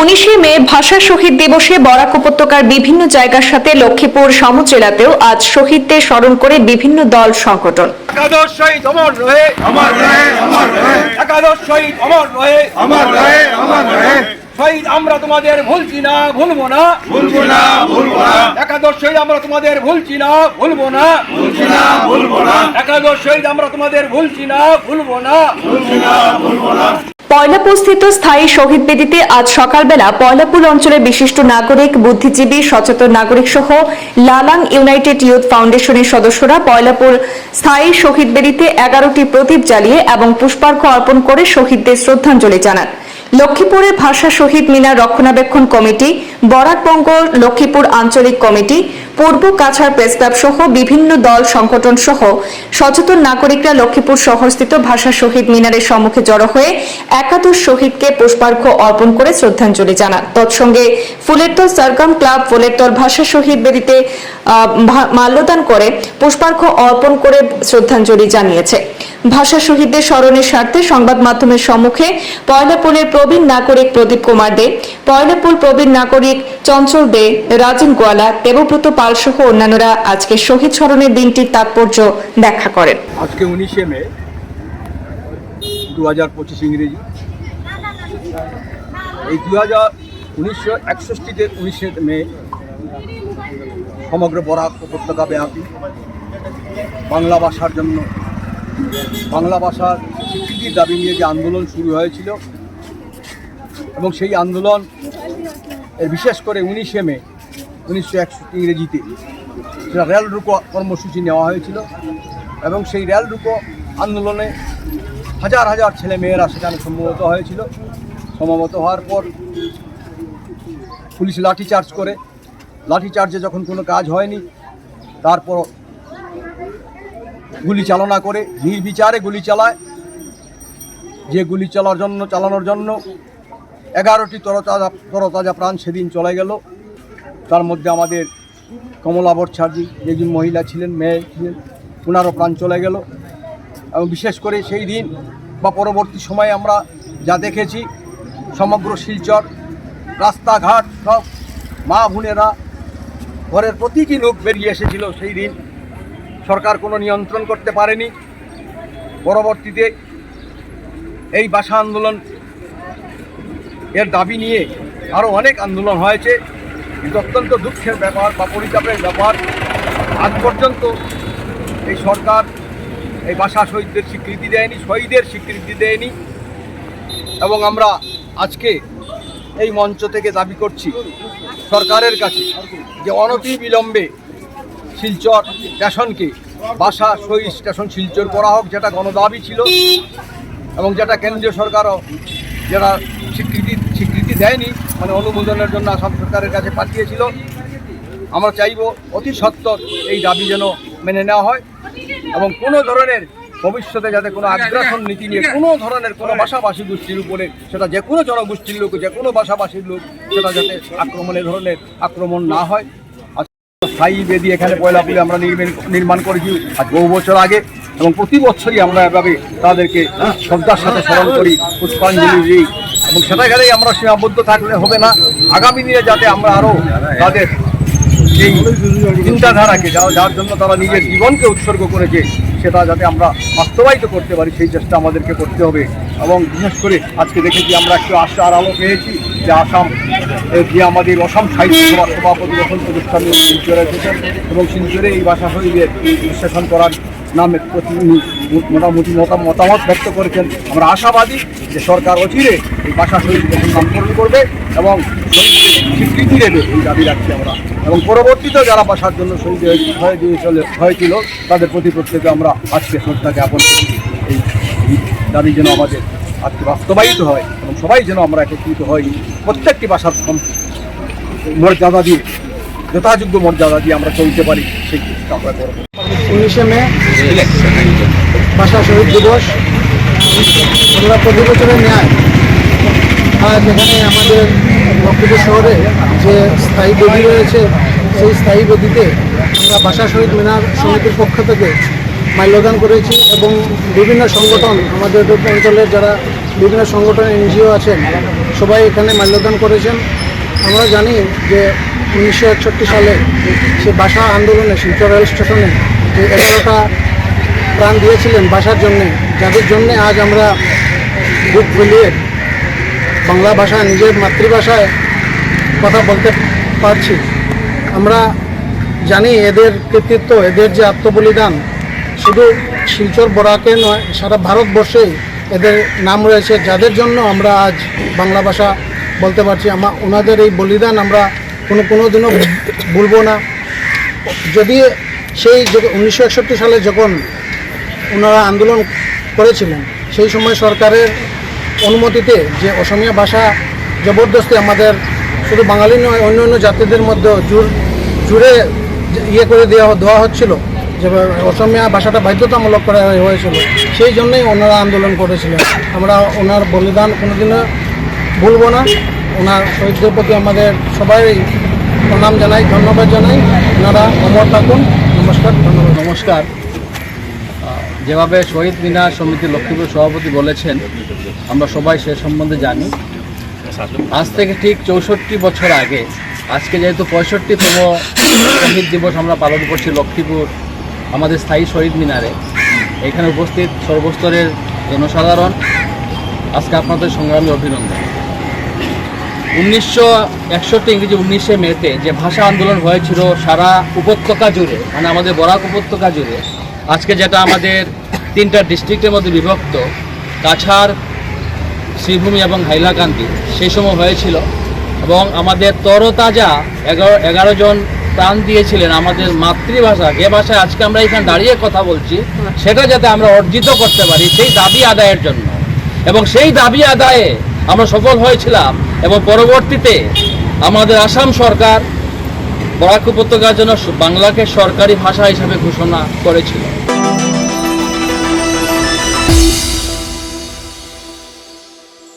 উনিশে মে ভাষা শহীদ দিবসে বরাক উপত্যকার বিভিন্ন জায়গার সাথে লক্ষ্মীপুর সমুদ্র জেলাতেও আজ শহীদদের স্মরণ করে বিভিন্ন দল সংগঠন। একাদশ শহীদ অমর রয়ে আমার রহে আমার রহে। একাদশ শহীদ অমর রয়ে আমার রহে আমার রহে। শহীদ আমরা তোমাদের ভুলছি না ভুলবো না। ভুলবো না ভুলবো না। একাদশ শহীদ আমরা তোমাদের ভুলছি না ভুলবো না। ভুলছি না ভুলবো না। একাদশ শহীদ আমরা তোমাদের ভুলছি না ভুলবো না। ভুলছি না ভুলবো না। পয়লাপুরস্থিত স্থায়ী শহীদ বেদিতে আজ সকালবেলা পয়লাপুর অঞ্চলের বিশিষ্ট নাগরিক, বুদ্ধিজীবী, সচেতন নাগরিক সহ লালাং ইউনাইটেড ইউথ ফাউন্ডেশনের সদস্যরা পয়লাপুর স্থায়ী শহীদ বেদিতে এগারোটি প্রদীপ জ্বালিয়ে এবং পুষ্পার্ঘ্য অর্পণ করে শহীদদের শ্রদ্ধাঞ্জলি জানান। লক্ষ্মীপুরের ভাষা শহীদ মিনার রক্ষণাবেক্ষণ কমিটি বরাকবঙ্গ লক্ষ্মীপুর আঞ্চলিক কমিটি পূর্ব কাছাড় প্রেস ক্লাব সহ বিভিন্ন দল, সংগঠন সহ সচেতন নাগরিকরা লক্ষ্মীপুর শহরস্থিত ভাষা শহীদ মিনারের সম্মুখে জড়ো হয়ে একাদশ শহীদকে পুষ্পার্ঘ্য অর্পণ করে শ্রদ্ধাঞ্জলি জানান। তৎসঙ্গে ফুলেরতল সরগম ক্লাব ফুলেরতল ভাষা শহীদ বেদিতে মাল্যদান করে পুষ্পার্ঘ্য অর্পণ করে শ্রদ্ধাঞ্জলি জানিয়েছে। ভাষা শহীদদের স্মরণের স্বার্থে সংবাদ মাধ্যমের সম্মুখে পয়লাপুলের প্রবীণ নাগরিক প্রদীপ কুমার দে পয়লাপুল প্রবীণ নাগরিক চঞ্চল দে, রাজেন গোয়ালা, দেবব্রত পাল সহ অন্যান্যরা আজকে শহীদ স্মরণের দিনটির তাৎপর্য ব্যাখ্যা করেন। আজকে উনিশে মে দু হাজার পঁচিশ ইংরেজি। এই দু হাজার উনিশশো একষট্টিতে উনিশে মে, সমগ্র বরাক উপত্যকা ব্যাপী বাংলা ভাষার জন্য, বাংলা ভাষার স্বীকৃতির দাবি নিয়ে যে আন্দোলন শুরু হয়েছিল এবং সেই আন্দোলন বিশেষ করে উনিশে মে উনিশশো একষট্টি ইংরেজিতে। সেটা রেল রুকো কর্মসূচি নেওয়া হয়েছিল এবং সেই রেল রুকো আন্দোলনে হাজার হাজার ছেলে মেয়েরা সেখানে সম্মত হয়েছিল। সমবেত হওয়ার পর পুলিশ লাঠিচার্জ করে। লাঠিচার্জে যখন কোনো কাজ হয়নি, তারপর গুলি চালনা করে, নির্বিচারে গুলি চালায়। যে গুলি চালার জন্য, চালানোর জন্য এগারোটি তরতাজা তরতাজা প্রাণ সেদিন চলে গেল। তার মধ্যে আমাদের কমলা বর্ষাজি একজন মহিলা ছিলেন, মেয়ে ছিলেন ওনারও প্রাণ চলে গেল। এবং বিশেষ করে সেই দিন বা পরবর্তী সময়ে আমরা যা দেখেছি, সমগ্র শিলচর, রাস্তাঘাট সব মা বোনেরা ঘরের প্রতীকী লোক বেরিয়ে এসেছিল সেই দিন। সরকার কোনো নিয়ন্ত্রণ করতে পারেনি। পরবর্তীতে এই ভাষা আন্দোলন এর দাবি নিয়ে আরও অনেক আন্দোলন হয়েছে। কিন্তু অত্যন্ত দুঃখের ব্যাপার বা পরিতাপের ব্যাপার। আজ পর্যন্ত এই সরকার এই ভাষা শহীদদের স্বীকৃতি দেয়নি, শহীদের স্বীকৃতি দেয়নি। এবং আমরা আজকে এই মঞ্চ থেকে দাবি করছি সরকারের কাছে যে অনতি বিলম্বে শিলচর স্টেশনকে ভাষা শহীদ স্টেশন শিলচর করা হোক, যেটা গণদাবি ছিল, এবং যেটা কেন্দ্রীয় সরকারও যারা স্বীকৃতি স্বীকৃতি দেয়নি মানে অনুমোদনের জন্য আসাম সরকারের কাছে পাঠিয়েছিল। আমরা চাইব অতি সত্বর এই দাবি যেন মেনে নেওয়া হয় এবং কোনো ধরনের ভবিষ্যতে যাতে কোনো আগ্রাসন নীতি নিয়ে কোনো ধরনের কোনো ভাষাভাষী গোষ্ঠীর উপরে সেটা যে কোনো জনগোষ্ঠীর লোক, যে কোনো ভাষাভাষীর লোক সেটা যাতে আক্রমণের ধরনের আক্রমণ না হয়। স্থায়ী বেদি এখানে পয়লা পুলে আমরা নির্মাণ করেছি আজ বহু বছর আগে এবং প্রতি বছরই আমরা এভাবে তাদেরকে শ্রদ্ধার সাথে স্মরণ করি, পুষ্পাঞ্জলি দিই। এবং সেটাখানেই আমরা সীমাবদ্ধ থাকলে হবে না। আগামী দিনে যাতে আমরা আরও তাদের এই চিন্তাধারাকে, যা- যার জন্য তারা নিজের জীবনকে উৎসর্গ করেছে, সেটা যাতে আমরা বাস্তবায়িত করতে পারি, সেই চেষ্টা আমাদেরকে করতে হবে। এবং বিশেষ করে আজকে দেখেছি আমরা একটু আশার আলো পেয়েছি যে আসাম যে আমাদের অসম সাহিত্য সভার সভাপতি বসন্ত গোস্বামী শিলচরে এসেছেন এবং শিলচরে এই ভাষা বিশ্লেষণ করার নামে মোটামুটি মতা- মতামত ব্যক্ত করেছেন। আমরা আশাবাদী যে সরকার অচিরে এই ভাষা শহীদ নামকরণ করবে এবং শহীদদের স্বীকৃতি দেবে এই দাবি রাখছি আমরা। এবং পরবর্তীতে যারা ভাষার জন্য শহীদ হয়ে- গিয়েছিল হয়েছিল, তাদের প্রতি প্রত্যেকে আমরা আজকে শ্রদ্ধা জ্ঞাপন করছি। এই দাবি যেন আমাদের আজকে বাস্তবায়িত হয় এবং সবাই যেন আমরা একত্রিত হই। প্রত্যেকটি সম- মর্যাদা দিয়ে, যথাযোগ্য মর্যাদা দিয়ে আমরা চলতে পারি, সেই চেষ্টা আমরা করব। উনিশে মে ভাষা শহীদ দিবস। আমরা প্রতি বছরের ন্যায় আজ এখানে আমাদের লক্ষ্মীপুর শহরে যে স্থায়ী বেদি রয়েছে, সেই স্থায়ী বেদিতে আমরা ভাষা শহীদ মিনার সমিতির পক্ষ থেকে মাল্যদান করেছি এবং বিভিন্ন সংগঠন, আমাদের অঞ্চলের যারা বিভিন্ন সংগঠন এনজিও আছেন, সবাই এখানে মাল্যদান করেছেন। আমরা জানি যে উনিশশো একষট্টি সালে সে ভাষা আন্দোলনে, শিলচর রেল স্টেশনে এগারোটা প্রাণ দিয়েছিলেন ভাষার জন্যে, যাদের জন্যে আজ আমরা বুক ফুলিয়ে বাংলা ভাষা নিজের মাতৃভাষায় কথা বলতে পারছি। আমরা জানি এদের কৃতিত্ব, এদের যে আত্মবলিদান, শুধু শিলচর বরাকে নয়, সারা ভারতবর্ষেই এদের নাম রয়েছে, যাদের জন্য আমরা আজ বাংলা ভাষা বলতে পারছি। আমা, ওনাদের এই বলিদান আমরা কোনো কোনো দিনও ভুলবো না। যদি সেই উনিশশো একষট্টি সালে যখন ওনারা আন্দোলন করেছিলেন, সেই সময় সরকারের অনুমতিতে যে অসমীয়া ভাষা জবরদস্তি আমাদের শুধু বাঙালি নয়, অন্য অন্য জাতিদের মধ্যে জোর, জুড়ে ইয়ে করে দেওয়া দেওয়া হচ্ছিল যে অসমীয়া ভাষাটা বাধ্যতামূলক করা হয়েছিল। সেই জন্যই ওনারা আন্দোলন করেছিলেন। আমরা ওনার বলিদান কোনোদিনও ভুলবো না। ওনার শহীদদের প্রতি আমাদের সবাই প্রণাম জানাই, ধন্যবাদ জানাই। ওনারা অমর থাকুন। নমস্কার, ধন্যবাদ। নমস্কার। যেভাবে শহীদ মিনার সমিতি লক্ষ্মীপুর সভাপতি বলেছেন, আমরা সবাই সে সম্বন্ধে জানি। আজ থেকে ঠিক চৌষট্টি বছর আগে, আজকে যেহেতু পঁয়ষট্টিতম শহীদ দিবস আমরা পালন করছি লক্ষ্মীপুর, আমাদের স্থায়ী শহীদ মিনারে, এখানে উপস্থিত সর্বস্তরের জনসাধারণ, আজকে আপনাদের সংগ্রামী অভিনন্দন। উনিশশো একষট্টি ইংরেজি উনিশে মেতে যে ভাষা আন্দোলন হয়েছিল সারা উপত্যকা জুড়ে মানে আমাদের বরাক উপত্যকা জুড়ে, আজকে যেটা আমাদের তিনটা ডিস্ট্রিক্টের মধ্যে বিভক্ত, কাছাড়, শ্রীভূমি এবং হাইলাকান্দি, সেই সময় হয়েছিল। এবং আমাদের তরতাজা এগারো এগারো জন প্রাণ দিয়েছিলেন আমাদের মাতৃভাষা যে ভাষায় আজকে আমরা এখানে দাঁড়িয়ে কথা বলছি, সেটা যাতে আমরা অর্জিত করতে পারি, সেই দাবি আদায়ের জন্য। এবং সেই দাবি আদায়ে আমরা সফল হয়েছিলাম এবং পরবর্তীতে আমাদের আসাম সরকার বরাক উপত্যকার জন্য বাংলাকে সরকারি ভাষা হিসাবে ঘোষণা করেছিল।